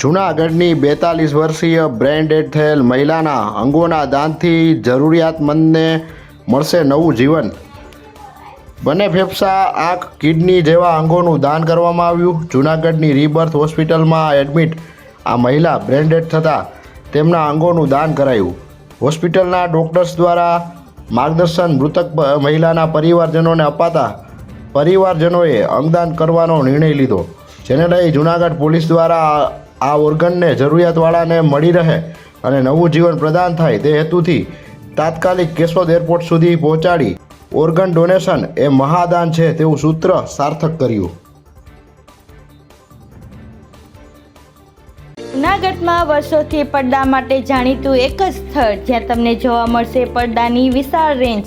જૂનાગઢની બેતાલીસ વર્ષીય બ્રેન્ડેડ થયેલ મહિલાના અંગોના દાનથી જરૂરિયાતમંદને મળશે નવું જીવન. બંને ફેફસા આંખ, કિડની જેવા અંગોનું દાન કરવામાં આવ્યું. જૂનાગઢની રીબર્થ હોસ્પિટલમાં એડમિટ આ મહિલા બ્રેન્ડેડ થતાં તેમના અંગોનું દાન કરાયું. હોસ્પિટલના ડોક્ટર્સ દ્વારા માર્ગદર્શન મૃતક મહિલાના પરિવારજનોને અપાતા પરિવારજનોએ અંગદાન કરવાનો નિર્ણય લીધો, જેને લઈ જૂનાગઢ પોલીસ દ્વારા આ- ઓર્ગનને જરૂરિયાતવાળાને મળી રહે અને નવું જીવન પ્રદાન થાય તે હેતુથી તાત્કાલિક કેશોદ એરપોર્ટ સુધી પહોંચાડી ઓર્ગન ડોનેશન એ મહાદાન છે તેવું સૂત્ર સાર્થક કર્યું. જૂનાગઢમાં વર્ષોથી પડદા માટે જાણીતું એક જ સ્થળ જ્યાં તમને જોવા મળશે પડદાની વિશાળ રેન્જ